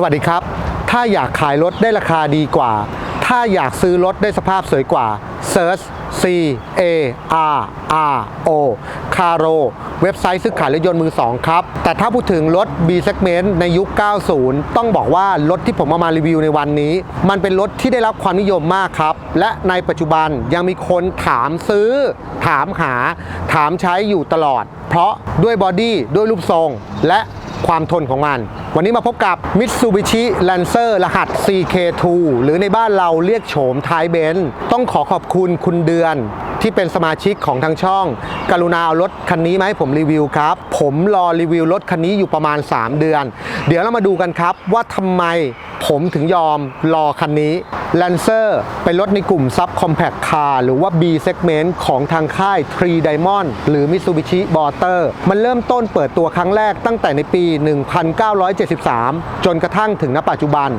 สวัสดีครับ ถ้าอยากขายรถได้ราคาดีกว่า ถ้าอยากซื้อรถได้สภาพสวยกว่า Search C A R R O Caro เว็บไซต์ซื้อขายรถยนต์มือ2ครับ แต่ถ้าพูดถึงรถ B segment ในยุค 90 ต้องบอกว่ารถที่ผมเอามารีวิวในวันนี้ มันเป็นรถที่ได้รับความนิยมมากครับ และในปัจจุบันยังมีคนถามซื้อ ถามหา ถามใช้อยู่ตลอด เพราะด้วยบอดี้ด้วยรูปทรง และ ความทนของมัน วันนี้มาพบกับ Mitsubishi Lancer รหัส CK2 หรือในบ้านเราเรียกโฉมท้ายเบนซ์ต้องขอขอบคุณคุณเดือนที่เป็นสมาชิกของทางช่อง กรุณาเอารถคันนี้มาให้ผมรีวิวครับ ผมรอรีวิวรถคันนี้อยู่ประมาณ 3 เดือน เดี๋ยวเรามาดูกันครับว่าทำไมผมถึงยอมรอคันนี้ Lancer เป็นรถในกลุ่ม Sub Compact Car หรือว่า B Segment ของทางค่าย3 Diamond หรือ Mitsubishi b o r t e r มันเริ่มต้นเปิดตัวครั้งแรกตั้งแต่ในปี 1973 จนกระทั่งถึงณปัจจุบัน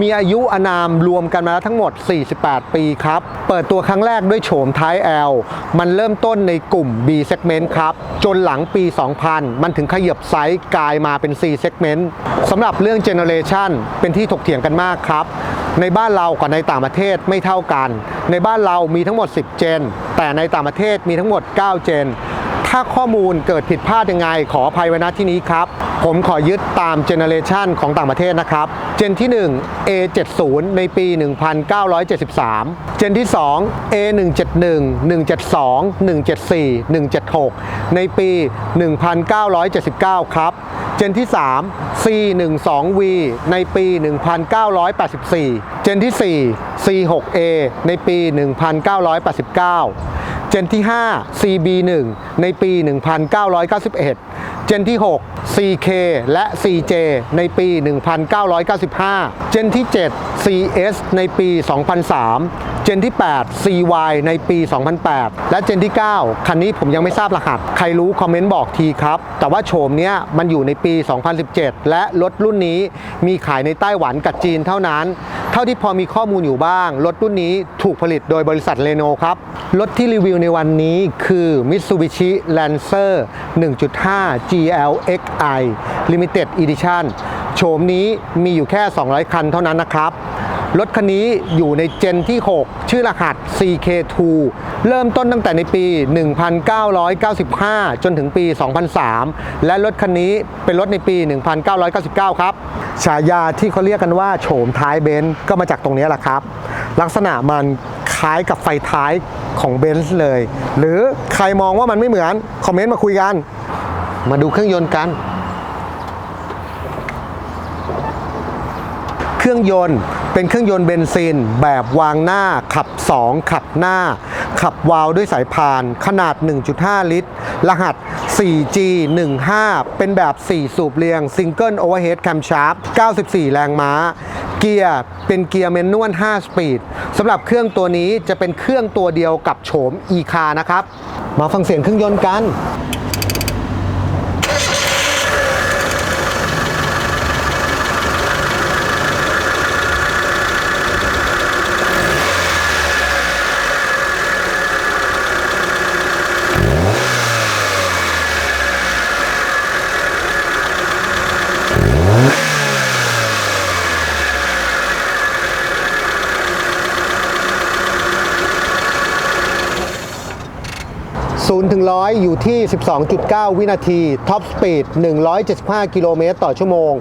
มีอายุอนามรวมกันมาแล้วทั้งหมด 48 ปีครับ เปิดตัวครั้งแรกด้วยโฉมท้าย L มันเริ่มต้นในกลุ่ม B Segment ครับ จนหลังปี 2000 มันถึงขยับไซส์กลายมาเป็น C Segment สำหรับเรื่อง Generation เป็นที่ถกเถียงกันมากครับ ในบ้านเรากับในต่างประเทศไม่เท่ากัน ในบ้านเรามีทั้งหมด 10 เจน แต่ในต่างประเทศมีทั้งหมด 9 เจน ถ้าข้อมูลเกิดผิดพลาดยังไงขออภัยไว้ณที่นี้ครับ ผมขอยึดตามเจเนเรชันของต่างประเทศนะครับ เจนที่ 1 A70 ในปี 1973 เจนที่ 2 A171 172 174 176 ในปี 1979 ครับ เจนที่ 3 C12V ในปี 1984 เจนที่ 4 C6A ในปี 1989 เจนที่ 5 CB1 ในปี 1991 เจนที่6 CK และ CJ ในปี 1995 เจนที่ 7 CS ในปี 2003 เจนที่ 8 CY ในปี 2008 และเจนที่ 9 คันนี้ผมยังไม่ทราบรหัส ใครรู้คอมเมนต์บอกทีครับ แต่ว่าโฉมเนี้ยมันอยู่ในปี 2017 และรถรุ่นนี้มีขายในไต้หวันกับจีนเท่านั้น เท่าที่พอมีข้อมูลอยู่บ้าง รถรุ่นนี้ถูกผลิตโดยบริษัทเรโนครับ รถที่รีวิวในวันนี้คือ Mitsubishi Lancer 1.5 GLXI Limited Edition โฉมนี้มีอยู่แค่ 200 คันเท่านั้นนะครับ รถคันนี้อยู่ในเจนที่ 6 ชื่อรหัส CK2 เริ่มต้นตั้งแต่ในปี 1995 จนถึงปี 2003 และรถคันนี้เป็นรถในปี 1999 ครับ ฉายาที่เขาเรียกกันว่าโฉมท้ายเบนซ์ก็มาจากตรงนี้แหละครับ ลักษณะมันคล้ายกับไฟท้ายของเบนซ์เลย หรือใครมองว่ามันไม่เหมือน คอมเมนต์มาคุยกัน มาดูเครื่องยนต์กัน เครื่องยนต์เป็นเครื่องยนต์เบนซิน แบบวางหน้าขับ 2 ขับหน้า ขับวาล์วด้วยสายพาน ขนาด 1.5 ลิตร รหัส 4G15 เป็นแบบ 4 สูบเรียง Single Overhead Camshaft 94 แรงม้า เกียร์เป็นเกียร์แมนนวล 5 สปีดสำหรับเครื่องตัวนี้จะเป็นเครื่องตัวเดียวกับโฉม e c a r นะครับ มาฟังเสียงเครื่องยนต์กัน 100 อยู่ที่ 12.9 วินาที ท็อปสปีด 175 กิโลเมตรต่อชั่วโมง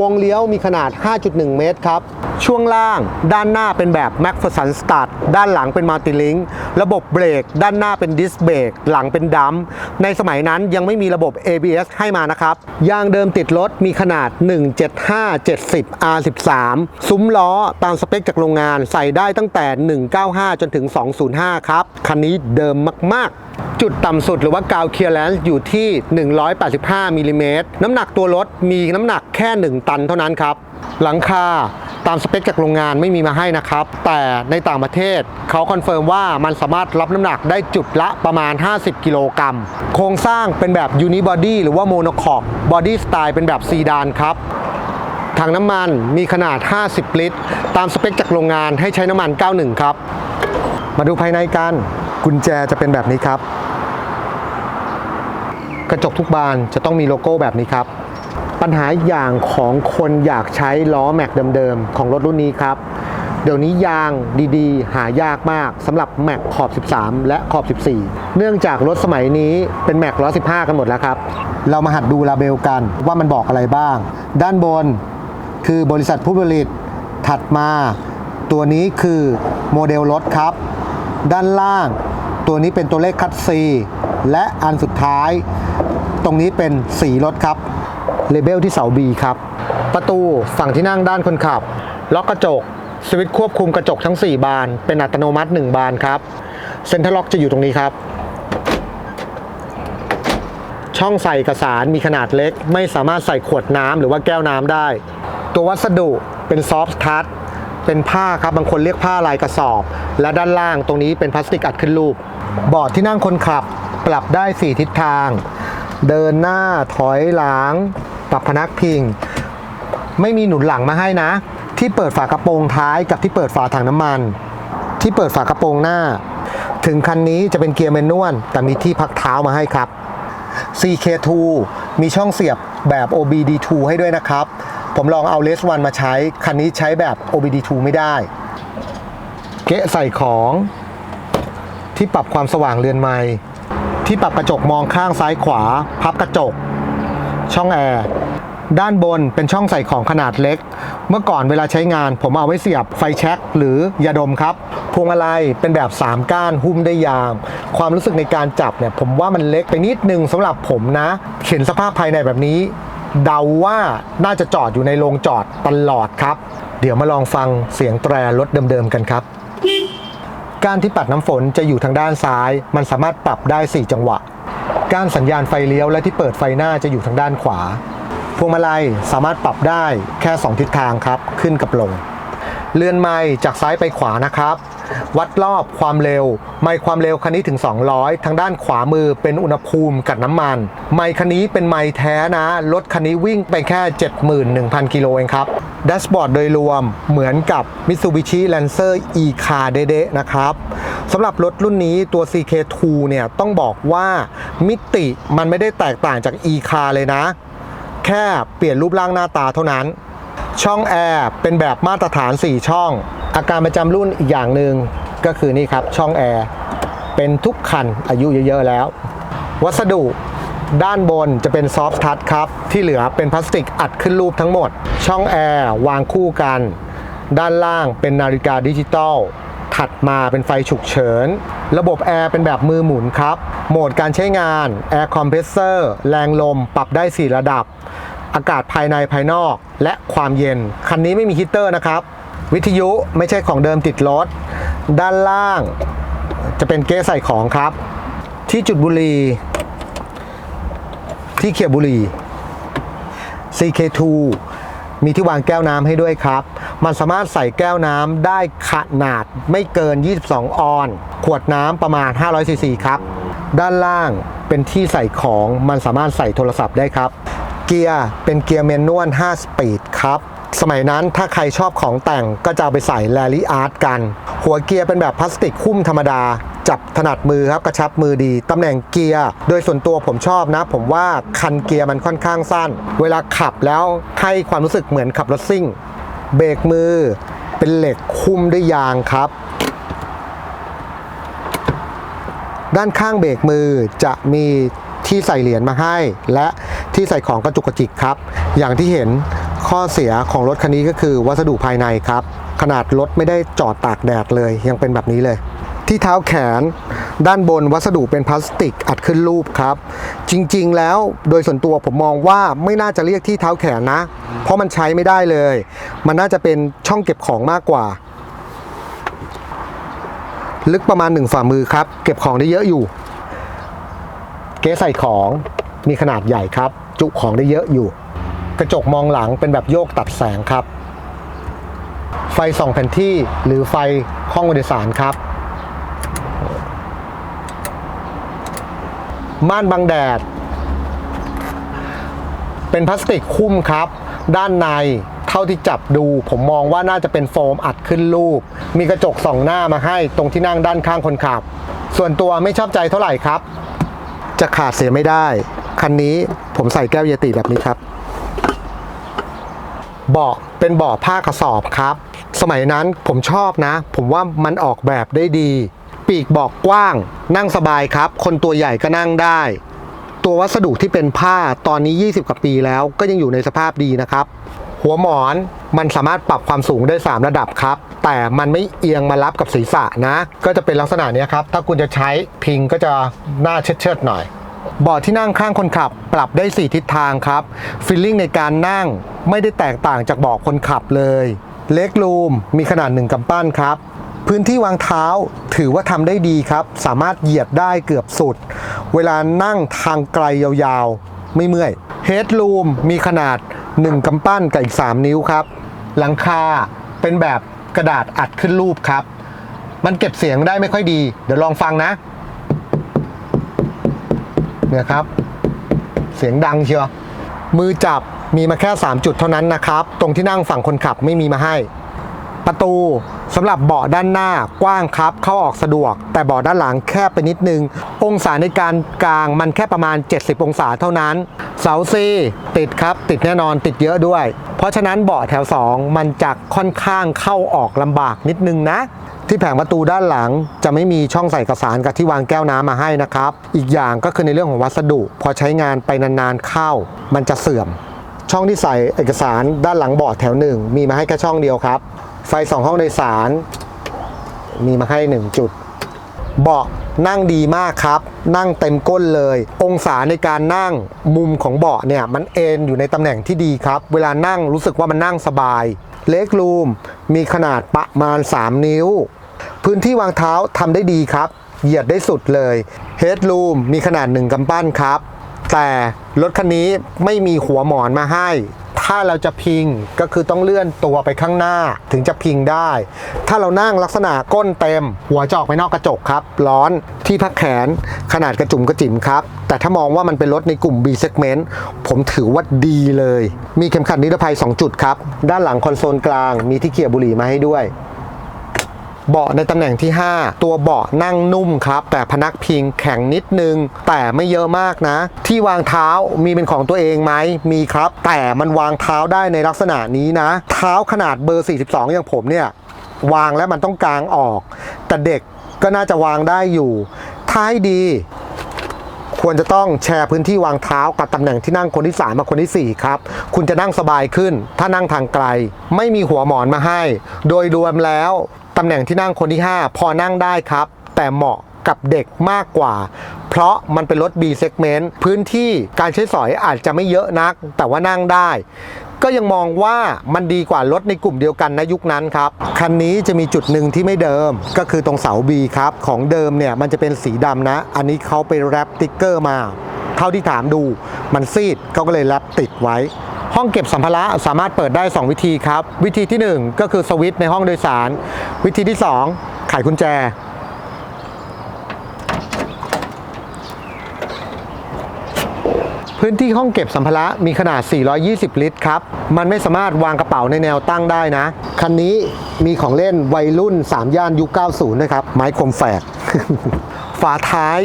วงเลี้ยวมีขนาด 5.1 เมตรครับ ช่วงล่างด้านหน้าเป็นแบบ m a c p h e r s o n Start ด้านหลังเป็น Multi Link ระบบเบรก ด้านหน้าเป็นดิสเบรกหลังเป็นดัมในสมัยนั้นยังไม่มีระบบ ABS ให้มานะครับ ยางเดิมติดรถมีขนาด 175 70 R13 ซุ้มล้อตามสเปคจากโรงงานใส่ได้ตั้งแต่ 195 จนถึง 205 ครับ คันนี้เดิมมาก ๆจุดต่ำสุดหรือว่ากาวเคลียร์แลนซ์อยู่ที่ 185มิลลิเมตรน้ำหนักตัวรถมีน้ำหนักแค่ 1 ตันเท่านั้นครับ หลังคาตามสเปคจากโรงงานไม่มีมาให้นะครับ แต่ในต่างประเทศเขาคอนเฟิร์มว่ามันสามารถรับน้ำหนักได้จุดละประมาณ 50 กิโลกรัม โครงสร้างเป็นแบบยูนิบอดี้หรือว่าโมโนคอกบอดี้สไตล์เป็นแบบซีดานครับถังน้ำมันมีขนาด 50 ลิตร ตามสเปคจากโรงงานให้ใช้น้ำมัน 91 ครับ มาดูภายในกัน กุญแจจะเป็นแบบนี้ครับ กระจกทุกบานจะต้องมีโลโก้แบบนี้ครับ ปัญหาอย่างของคนอยากใช้ล้อแม็กเดิมๆ ของรถรุ่นนี้ครับ เดี๋ยวนี้ยางดีๆ หายากมากสำหรับแม็กขอบ 13 และขอบ 14 เนื่องจากรถสมัยนี้เป็นแม็กล้อ15 กันหมดแล้วครับ เรามาหัดดูลาเบลกันว่ามันบอกอะไรบ้าง ด้านบนคือบริษัทผู้ผลิตถัดมา ตัวนี้คือโมเดลรถครับ ด้านล่าง ตัวนี้เป็นตัวเลขคัดซีและอันสุดท้าย ตรงนี้เป็นสีรถครับ เลเบลที่เสา B ครับ ประตูฝั่งที่นั่งด้านคนขับ ล็อกกระจก สวิตช์ควบคุมกระจกทั้ง 4 บาน เป็นอัตโนมัติ 1 บานครับ เซ็นทรัลล็อกจะอยู่ตรงนี้ครับ ช่องใส่เอกสารมีขนาดเล็ก ไม่สามารถใส่ขวดน้ำหรือว่าแก้วน้ำได้ ตัววัสดุเป็นซอฟต์ทัชเป็นผ้าครับ บางคนเรียกผ้าลายกระสอบ และด้านล่างตรงนี้เป็นพลาสติกอัดขึ้นรูป บอร์ดที่นั่งคนขับปรับได้ 4 ทิศทาง เดินหน้าถอยหลัง ปรับพนักพิง ไม่มีหนุนหลังมาให้นะ ที่เปิดฝากระโปรงท้ายกับที่เปิดฝาถังน้ำมัน ที่เปิดฝากระโปรงหน้า ถึงคันนี้จะเป็นเกียร์แมนนวลแต่มีที่พักเท้ามาให้ครับ CK2 มีช่องเสียบแบบ OBD2 ให้ด้วยนะครับ ผมลองเอาเลสวันมาใช้ คันนี้ใช้แบบ OBD2 ไม่ได้ เกะใส่ของ ที่ปรับความสว่างเรือนไม้ที่ปรับกระจกมองข้างซ้ายขวา พับกระจก ช่องแอร์ด้านบนเป็นช่องใส่ของขนาดเล็ก เมื่อก่อนเวลาใช้งาน ผมเอาไว้เสียบไฟแช็กหรือยาดมครับ พวงมาลัยเป็นแบบ 3 ก้านหุ้มได้ยาวความรู้สึกในการจับเนี่ยผมว่ามันเล็กไปนิดนึงสำหรับผมนะ เห็นสภาพภายในแบบนี้ เดาว่าน่าจะจอดอยู่ในโรงจอดตลอดครับ เดี๋ยวมาลองฟังเสียงแตรรถเดิมๆกันครับการที่ปัดน้ำฝนจะอยู่ทางด้านซ้าย มันสามารถปรับได้ 4 จังหวะ ก้ารสัญญาณไฟเลี้ยวและที่เปิดไฟหน้าจะอยู่ทางด้านขวา พวงมาลัยสามารถปรับได้แค่ 2 ทิศทางครับ ขึ้นกับลง เลื่อนไม้จากซ้ายไปขวานะครับ วัดรอบความเร็ว ไมค์ความเร็วคันนี้ถึง 200 ทางด้านขวามือเป็นอุณหภูมิกับน้ำมัน ไมค์คันนี้เป็นไมค์แท้นะ รถคันนี้วิ่งไปแค่ 71,000 กิโลเองครับ แดชบอร์ดโดยรวมเหมือนกับ Mitsubishi Lancer e-car เด๊ะๆนะครับสำหรับรถรุ่นนี้ตัว CK2 เนี่ยต้องบอกว่ามิติมันไม่ได้แตกต่างจาก e-car เลยนะ แค่เปลี่ยนรูปร่างหน้าตาเท่านั้น ช่องแอร์เป็นแบบมาตรฐาน 4 ช่อง อาการประจำรุ่นอีกอย่างหนึ่งก็คือนี่ครับช่องแอร์เป็นทุกคันอายุเยอะๆแล้ว วัสดุ ด้านบนจะเป็นซอฟท์ทัชครับ ที่เหลือเป็นพลาสติกอัดขึ้นรูปทั้งหมด ช่องแอร์วางคู่กัน ด้านล่างเป็นนาฬิกาดิจิตอลถัดมาเป็นไฟฉุกเฉิน ระบบแอร์เป็นแบบมือหมุนครับ โหมดการใช้งานแอร์คอมเพรสเซอร์แรงลมปรับได้ 4 ระดับ อากาศภายในภายนอก และความเย็น คันนี้ไม่มีฮีตเตอร์นะครับ วิทยุไม่ใช่ของเดิมติดรถ ด้านล่างจะเป็นเก๊ใส่ของครับ ที่จุดบุรี ที่เขียบบุรี CK2 มีที่วางแก้วน้ำให้ด้วยครับ มันสามารถใส่แก้วน้ำได้ขนาดไม่เกิน 22 ออน ขวดน้ำประมาณ 500ซีซีครับ ด้านล่างเป็นที่ใส่ของ มันสามารถใส่โทรศัพท์ได้ครับ เกียร์เป็นเกียร์เมนนวล5สปีดครับ สมัยนั้นถ้าใครชอบของแต่งก็จะเอาไปใส่แรลลี่อาร์ตกัน หัวเกียร์เป็นแบบพลาสติกคุ้มธรรมดา จับถนัดมือครับกระชับมือดี ตำแหน่งเกียร์ โดยส่วนตัวผมชอบนะ ผมว่าคันเกียร์มันค่อนข้างสั้น เวลาขับแล้วให้ความรู้สึกเหมือนขับรถซิ่ง เบรกมือเป็นเหล็กคุ้มด้วยยางครับ ด้านข้างเบรกมือจะมีที่ใส่เหรียญมาให้ และที่ใส่ของกระจุกกระจิกครับ อย่างที่เห็น ข้อเสียของรถคันนี้ก็คือวัสดุภายในครับ ขนาดรถไม่ได้จอดตากแดดเลยยังเป็นแบบนี้เลย ที่เท้าแขน ด้านบนวัสดุเป็นพลาสติกอัดขึ้นรูปครับ จริงๆ แล้วโดยส่วนตัวผมมองว่าไม่น่าจะเรียกที่เท้าแขนนะ เพราะมันใช้ไม่ได้เลย มันน่าจะเป็นช่องเก็บของมากกว่า ลึกประมาณหนึ่งฝ่ามือครับ เก็บของได้เยอะอยู่ เก๊ใส่ของมีขนาดใหญ่ครับ จุของได้เยอะอยู่ กระจกมองหลังเป็นแบบโยกตัดแสงครับ ไฟส่องแผนที่หรือไฟห้องโดยสารครับ ม่านบังแดด เป็นพลาสติกคุ้มครับ ด้านในเท่าที่จับดู ผมมองว่าน่าจะเป็นโฟมอัดขึ้นรูป มีกระจกส่องหน้ามาให้ตรงที่นั่งด้านข้างคนขับ ส่วนตัวไม่ชอบใจเท่าไหร่ครับ จะขาดเสียไม่ได้ คันนี้ผมใส่แก้วเยติแบบนี้ครับ เบาะเป็นเบาะผ้ากระสอบครับ สมัยนั้นผมชอบนะ ผมว่ามันออกแบบได้ดี ปีกเบอกกว้าง นั่งสบายครับ คนตัวใหญ่ก็นั่งได้ ตัววัสดุที่เป็นผ้าตอนนี้ 20 กว่าปีแล้วก็ยังอยู่ในสภาพดีนะครับ หัวหมอนมันสามารถปรับความสูงได้ 3 ระดับครับ แต่มันไม่เอียงมารับกับศีรษะนะ ก็จะเป็นลักษณะนี้ครับถ้าคุณจะใช้พิงก็จะหน้าเชิดๆหน่อย เบาะที่นั่งข้างคนขับปรับได้ 4 ทิศทางครับฟีลลิ่งในการนั่งไม่ได้แตกต่างจากเบาะคนขับเลยเล็กรูมมีขนาดหนึ่งกำปั้นครับ พื้นที่วางเท้าถือว่าทำได้ดีครับ สามารถเหยียบได้เกือบสุด เวลานั่งทางไกลยาวๆ ไม่เมื่อยเฮดรูมมีขนาด 1กำปั้นกับอีก 3 นิ้วครับ หลังคาเป็นแบบกระดาษอัดขึ้นรูปครับ มันเก็บเสียงได้ไม่ค่อยดี เดี๋ยวลองฟังนะ เนี่ยครับ เสียงดังเชียวมือจับมีมาแค่ 3 จุดเท่านั้นนะครับ ตรงที่นั่งฝั่งคนขับไม่มีมาให้ ประตูสำหรับเบาะด้านหน้ากว้างครับ เข้าออกสะดวก แต่เบาะด้านหลังแคบไปนิดนึง องศาในการกลางมันแค่ประมาณ 70 องศาเท่านั้น เสาซีติดครับ ติดแน่นอนติดเยอะด้วย เพราะฉะนั้นเบาะแถว 2 มันจะค่อนข้างเข้าออกลำบากนิดนึงนะ ที่แผงประตูด้านหลังจะไม่มีช่องใส่เอกสารกับที่วางแก้วน้ำมาให้นะครับ อีกอย่างก็คือในเรื่องของวัสดุ พอใช้งานไปนานๆเข้า มันจะเสื่อม ช่องที่ใส่เอกสารด้านหลังเบาะแถวหนึ่งมีมาให้แค่ช่องเดียวครับ ไฟสองห้องในสารมีมาให้หนึ่งจุด เบาะนั่งดีมากครับ นั่งเต็มก้นเลย องศาในการนั่งมุมของเบาะเนี่ยมันเอนอยู่ในตำแหน่งที่ดีครับ เวลานั่งรู้สึกว่ามันนั่งสบาย เล็กรูมมีขนาดประมาณ 3 นิ้ว พื้นที่วางเท้าทำได้ดีครับ เหยียดได้สุดเลยเฮดรูมมีขนาดหนึ่งกำปั้นครับ แต่รถคันนี้ไม่มีหัวหมอนมาให้ ถ้าเราจะพิงก็คือต้องเลื่อนตัวไปข้างหน้าถึงจะพิงได้ ถ้าเรานั่งลักษณะก้นเต็ม หัวจออกไปนอกกระจกครับ ร้อนที่พักแขนขนาดกระจุ่มกระจิ๋มครับ แต่ถ้ามองว่ามันเป็นรถในกลุ่ม B segment ผมถือว่าดีเลย มีเข็มขัดนิรภัย 2 จุดครับ ด้านหลังคอนโซลกลางมีที่เขี่ยบุหรี่มาให้ด้วย เบาะในตำแหน่งที่ 5 ตัวเบาะนั่งนุ่มครับ แต่พนักพิงแข็งนิดนึง แต่ไม่เยอะมากนะ ที่วางเท้ามีเป็นของตัวเองไหมมีครับ แต่มันวางเท้าได้ในลักษณะนี้นะ เท้าขนาดเบอร์ 42 อย่างผมเนี่ยวางแล้วมันต้องกลางออก แต่เด็กก็น่าจะวางได้อยู่ ถ้าให้ดี ควรจะต้องแชร์พื้นที่วางเท้ากับตำแหน่งที่นั่งคนที่3มาคนทีสี่4 ครับ คุณจะนั่งสบายขึ้น ถ้านั่งทางไกล ไม่มีหัวหมอนมาให้ โดยรวมแล้ว ตำแหน่งที่นั่งคนที่ 5 พอนั่งได้ครับ แต่เหมาะกับเด็กมากกว่า เพราะมันเป็นรถ B segment พื้นที่การใช้สอยอาจจะไม่เยอะนัก แต่ว่านั่งได้ ก็ยังมองว่ามันดีกว่ารถในกลุ่มเดียวกันในยุคนั้นครับ คันนี้จะมีจุดหนึ่งที่ไม่เดิมก็คือตรงเสา B ครับ ของเดิมเนี่ยมันจะเป็นสีดำนะ อันนี้เขาไปแรปติ๊กเกอร์มา เท่าที่ถามดูมันซีดเขาก็เลยแรปติดไว้ ห้องเก็บสัมภาระสามารถเปิดได้ 2 วิธีครับ วิธีที่ 1 ก็คือสวิตช์ในห้องโดยสาร วิธีที่ 2 ไขกุญแจ พื้นที่ห้องเก็บสัมภาระมีขนาด 420 ลิตรครับ มันไม่สามารถวางกระเป๋าในแนวตั้งได้นะ คันนี้มีของเล่นวัยรุ่น 3 ย่านยุค 90 นะครับ ไม้คมแฝก ฝาท้าย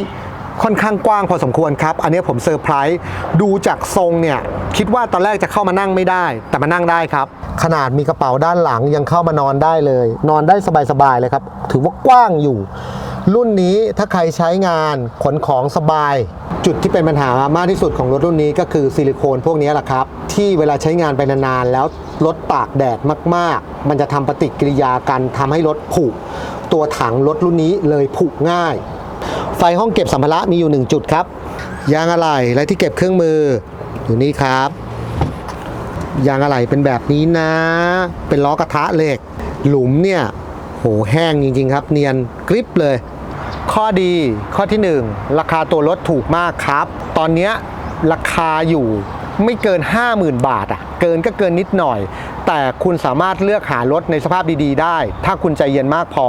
ค่อนข้างกว้างพอสมควรครับ อันนี้ผมเซอร์ไพรส์ดูจากทรงเนี่ย คิดว่าตอนแรกจะเข้ามานั่งไม่ได้ แต่มานั่งได้ครับ ขนาดมีกระเป๋าด้านหลังยังเข้ามานอนได้เลย นอนได้สบายๆเลยครับ ถือว่ากว้างอยู่ รุ่นนี้ถ้าใครใช้งานขนของสบาย จุดที่เป็นปัญหามากที่สุดของรถรุ่นนี้ก็คือซิลิโคนพวกนี้แหละครับ ที่เวลาใช้งานไปนานๆแล้วรถตากแดดมาก ๆ มันจะทำปฏิกิริยากันทำให้รถผุตัวถังรถรุ่นนี้เลยผุง่าย ไฟห้องเก็บสัมภาระมีอยู่ 1 จุดครับ ยางอะไหล่และที่เก็บเครื่องมืออยู่นี่ครับ ยางอะไหล่เป็นแบบนี้นะ เป็นล้อกระทะเหล็ก หลุมเนี่ยโหแห้งจริง ๆ ครับ เนียนกริปเลย ข้อดีข้อที่ 1 ราคาตัวรถถูกมากครับ ตอนเนี้ยราคาอยู่ไม่เกิน 50,000 บาทอะ่ะ เกินก็เกินนิดหน่อย แต่คุณสามารถเลือกหารถในสภาพดีๆ ได้ ถ้าคุณใจเย็นมากพอ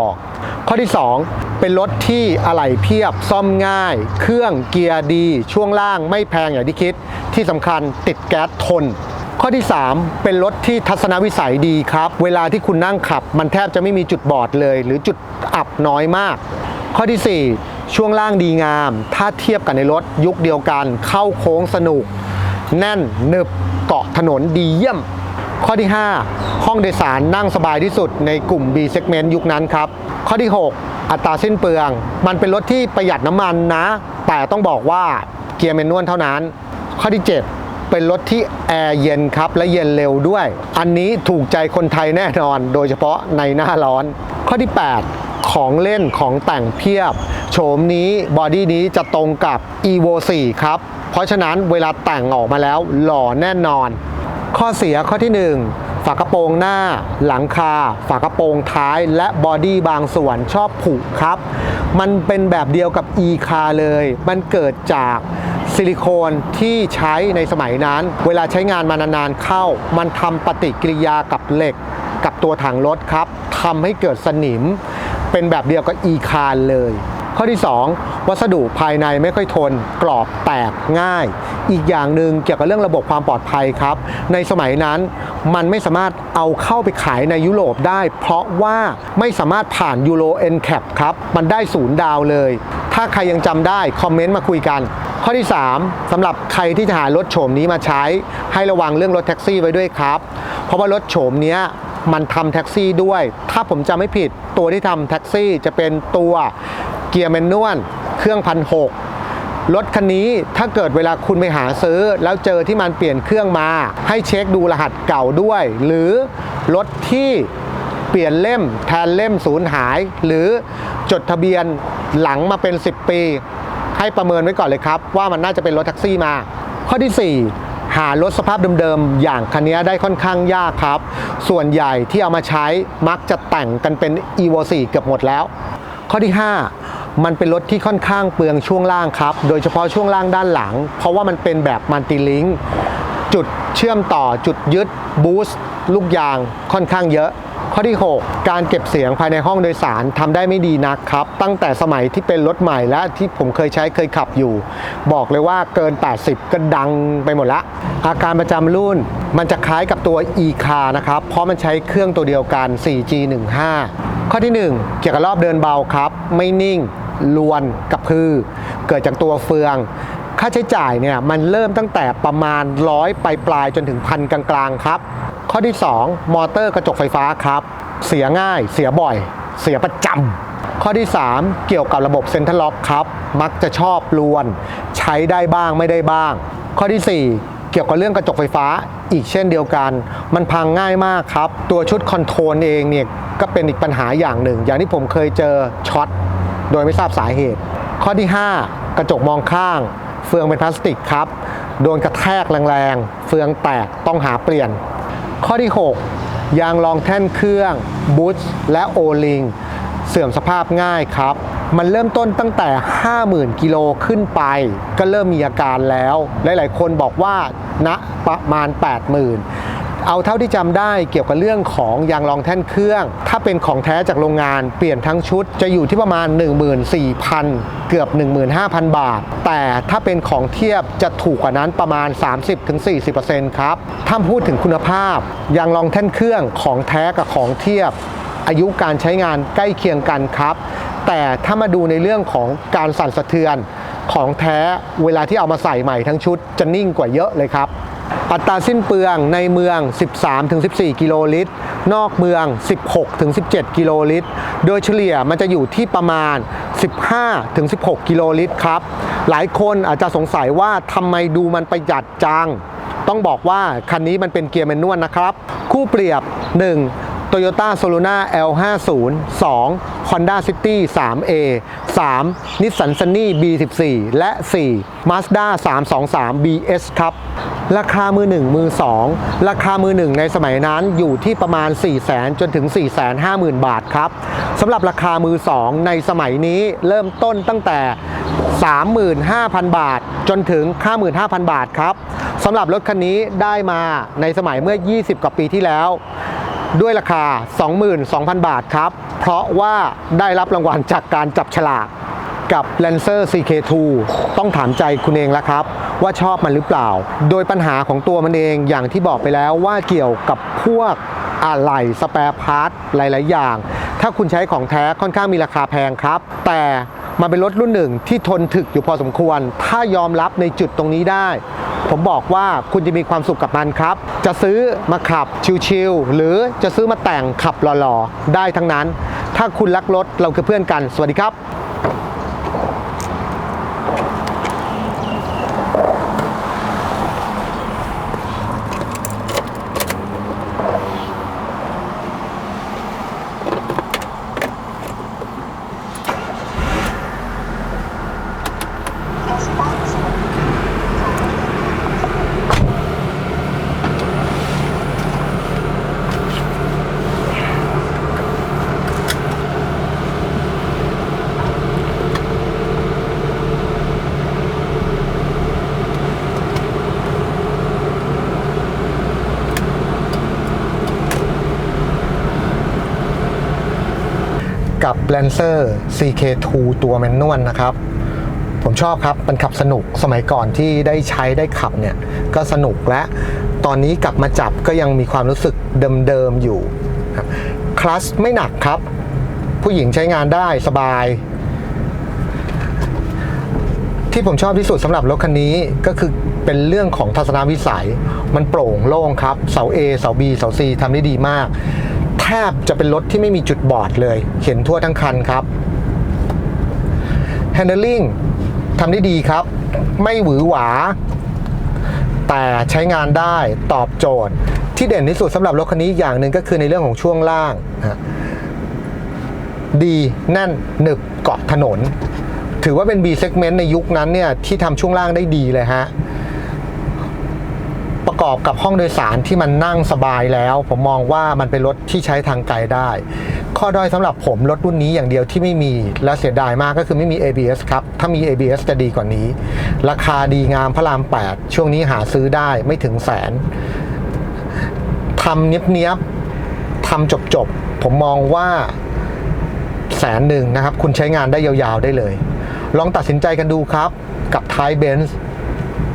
ข้อที่ 2 เป็นรถที่อะไหล่เพียบซ่อมง่าย เครื่องเกียร์ดี ช่วงล่างไม่แพงอย่างที่คิด ที่สำคัญติดแก๊สทน ข้อที่ 3 เป็นรถที่ทัศนวิสัยดีครับ เวลาที่คุณนั่งขับ มันแทบจะไม่มีจุดบอดเลย หรือจุดอับน้อยมาก ข้อที่ 4 ช่วงล่างดีงาม ถ้าเทียบกับในรถยุคเดียวกัน เข้าโค้งสนุก แน่นหนึบเกาะถนนดีเยี่ยม ข้อที่ 5 ห้องโดยสารนั่งสบายที่สุดในกลุ่ม B segment ยุคนั้นครับ ข้อที่ 6 อัตราสิ้นเปลือง มันเป็นรถที่ประหยัดน้ำมันนะ แต่ต้องบอกว่าเกียร์แมนนวลเท่านั้น ข้อที่ 7เป็นรถที่แอร์เย็นครับ และเย็นเร็วด้วย อันนี้ถูกใจคนไทยแน่นอน โดยเฉพาะในหน้าร้อน ข้อที่ 8 ของเล่นของแต่งเพียบ โฉมนี้บอดี้นี้จะตรงกับ evo 4 ครับ เพราะฉะนั้นเวลาแต่งออกมาแล้วหล่อแน่นอน ข้อเสียข้อที่ 1 ฝากระโปรงหน้า หลังคา ฝากระโปรงท้ายและบอดี้บางส่วนชอบผุครับ มันเป็นแบบเดียวกับ e คาเลย มันเกิดจากซิลิโคนที่ใช้ในสมัยนั้น เวลาใช้งานมานานๆเข้า มันทำปฏิกิริยากับเหล็ก กับตัวถังรถครับทำให้เกิดสนิม เป็นแบบเดียวกับ e คารเลย ข้อที่ 2 วัสดุภายในไม่ค่อยทน กรอบแตกง่าย อีกอย่างหนึ่งเกี่ยวกับเรื่องระบบความปลอดภัยครับ ในสมัยนั้นมันไม่สามารถเอาเข้าไปขายในยุโรปได้ เพราะว่าไม่สามารถผ่านยูโร NCAP คครับ มันได้ศูนย์ดาวเลย ถ้าใครยังจำได้ คอมเมนต์มาคุยกันข้อที่ 3สำหรับใครที่จะหารถโฉมนี้มาใช้ ให้ระวังเรื่องรถแท็กซี่ไว้ด้วยครับ เพราะว่ารถโฉมนี้มันทำแท็กซี่ด้วย ถ้าผมจำไม่ผิดตัวที่ทำแท็กซี่จะเป็นตัว เกียร์แมนนวลเครื่องพันหกรถคันนี้ถ้าเกิดเวลาคุณไปหาซื้อ แล้วเจอที่มันเปลี่ยนเครื่องมา ให้เช็คดูรหัสเก่าด้วย หรือรถที่เปลี่ยนเล่มแทนเล่มสูญหาย หรือจดทะเบียนหลังมาเป็น 10 ปี ให้ประเมินไว้ก่อนเลยครับ ว่ามันน่าจะเป็นรถแท็กซี่มา ข้อที่ 4หารถสภาพเดิมๆ อย่างคันนี้ได้ค่อนข้างยากครับ ส่วนใหญ่ที่เอามาใช้มักจะแต่งกันเป็น evo 4เกือบหมดแล้ว ข้อที่ 5 มันเป็นรถที่ค่อนข้างเปลืองช่วงล่างครับ โดยเฉพาะช่วงล่างด้านหลัง เพราะว่ามันเป็นแบบมัลติลิงก์จุดเชื่อมต่อจุดยึดบูสต์ลูกยางค่อนข้างเยอะ ข้อที่ 6 การเก็บเสียงภายในห้องโดยสารทำได้ไม่ดีนักครับ ตั้งแต่สมัยที่เป็นรถใหม่และที่ผมเคยใช้เคยขับอยู่ บอกเลยว่าเกิน 80 ก็ดังไปหมดละ อาการประจำรุ่นมันจะคล้ายกับตัว e c a r นะครับ เพราะมันใช้เครื่องตัวเดียวกัน 4G15 ข้อที่ 1 เกี่ยวกับรอบเดินเบาครับ ไม่นิ่ง ลวนกับพือ เกิดจากตัวเฟือง ค่าใช้จ่ายเนี่ยมันเริ่มตั้งแต่ประมาณร้อยปลายปลายจนถึงพันกลางๆครับ ข้อที่ 2 มอเตอร์กระจกไฟฟ้าครับ เสียง่าย เสียบ่อย เสียประจำข้อที่ 3 เกี่ยวกับระบบเซ็นทรัลล็อกครับ มักจะชอบลวน ใช้ได้บ้างไม่ได้บ้าง ข้อที่ 4เกี่ยวกับเรื่องกระจกไฟฟ้าอีกเช่นเดียวกัน มันพังง่ายมากครับ ตัวชุดคอนโทรลเองเนี่ยก็เป็นอีกปัญหาอย่างหนึ่ง อย่างที่ผมเคยเจอช็อต โดยไม่ทราบสาเหตุ ข้อที่ 5 กระจกมองข้าง เฟืองเป็นพลาสติกครับ โดนกระแทกแรงๆ เฟืองแตกต้องหาเปลี่ยน ข้อที่ 6 ยางรองแท่นเครื่องบูทและโอลิงเสื่อมสภาพง่ายครับ มันเริ่มต้นตั้งแต่ 50,000 กิโลขึ้นไป ก็เริ่มมีอาการแล้ว หลายๆ คนบอกว่าณประมาณ 80,000 เอาเท่าที่จำได้เกี่ยวกับเรื่องของยางรองแท่นเครื่อง ถ้าเป็นของแท้จากโรงงานเปลี่ยนทั้งชุดจะอยู่ที่ประมาณ 14,000 เกือบ 15,000 บาท แต่ถ้าเป็นของเทียบจะถูกกว่านั้นประมาณ 30-40%ครับ ถ้าพูดถึงคุณภาพยางรองแท่นเครื่องของแท้กับของเทียบ อายุการใช้งานใกล้เคียงกันครับ แต่ถ้ามาดูในเรื่องของการสั่นสะเทือนของแท้เวลาที่เอามาใส่ใหม่ทั้งชุดจะนิ่งกว่าเยอะเลยครับ อัตราสิ้นเปลืองในเมือง 13-14 กิโลลิตร นอกเมือง 16-17 กิโลลิตร โดยเฉลี่ยมันจะอยู่ที่ประมาณ 15-16 กิโลลิตรครับ หลายคนอาจจะสงสัยว่าทำไมดูมันประหยัดจัง ต้องบอกว่าคันนี้มันเป็นเกียร์แมนนวลนะครับ คู่เปรียบ 1. Toyota Soluna L50 2. Honda City 3A 3. Nissan Sunny B14 และ 4. Mazda 323 BS ครับ ราคามือ 1 มือ 2 ราคามือ 1 ในสมัยนั้นอยู่ที่ประมาณ 4 0 0 0 0 0จนถึง 4 5 0 0 0 0 บาทครับสำหรับราคามือ 2 ในสมัยนี้เริ่มต้นตั้งแต่ 35,000 บาท จนถึง 55,000 บาทครับสำหรับรถคันนี้ได้มาในสมัยเมื่อ 20 กว่าปีที่แล้ว ด้วยราคา 22,000 บาทครับ เพราะว่าได้รับรางวัลจากการจับฉลากกับ Lancer CK2 ต้องถามใจคุณเองแล้วครับ ว่าชอบมันหรือเปล่า โดยปัญหาของตัวมันเองอย่างที่บอกไปแล้วว่าเกี่ยวกับพวกอะไหล่สแปร์พาร์ทหลาย ๆ อย่าง ถ้าคุณใช้ของแท้ค่อนข้างมีราคาแพงครับ แต่ มันเป็นรถรุ่นหนึ่งที่ทนถึกอยู่พอสมควร ถ้ายอมรับในจุดตรงนี้ได้ ผมบอกว่าคุณจะมีความสุขกับมันครับ จะซื้อมาขับชิลๆหรือจะซื้อมาแต่งขับหล่อๆได้ทั้งนั้น ถ้าคุณรักรถเราคือเพื่อนกัน สวัสดีครับ กับ Lancer CK2 ตัวแมนนวลนะครับ ผมชอบครับ มันขับสนุกสมัยก่อนที่ได้ใช้ได้ขับเนี่ย ก็สนุกและตอนนี้กลับมาจับก็ยังมีความรู้สึกเดิมๆอยู่ครับคลัสไม่หนักครับ ผู้หญิงใช้งานได้สบาย ที่ผมชอบที่สุดสำหรับรถคันนี้ก็คือเป็นเรื่องของทัศนวิสัย มันโปร่งโล่งครับ เสา A เสา B เสา C ทำได้ดีมาก แทบจะเป็นรถที่ไม่มีจุดบอดเลย เห็นทั่วทั้งคันครับ Handling ทำได้ดีครับ ไม่หวือหวา แต่ใช้งานได้ตอบโจทย์ ที่เด่นที่สุดสำหรับรถคันนี้อย่างหนึ่งก็คือในเรื่องของช่วงล่างดีแน่นหนึบเกาะถนน ถือว่าเป็น B segment ในยุคนั้นเนี่ยที่ทำช่วงล่างได้ดีเลยฮะ กอบกับห้องโดยสารที่มันนั่งสบายแล้ว ผมมองว่ามันเป็นรถที่ใช้ทางไกลได้ ข้อด้อยสำหรับผมรถรุ่นนี้อย่างเดียวที่ไม่มีและเสียดายมากก็คือไม่มี ABS ครับ ถ้ามี ABS จะดีกว่านี้ ราคาดีงามพระราม 8 ช่วงนี้หาซื้อได้ไม่ถึงแสนทำเนียบๆทำจบๆ ผมมองว่าแสนหนึ่งนะครับ คุณใช้งานได้ยาวๆได้เลย ลองตัดสินใจกันดูครับกับ t ท i เบนซ์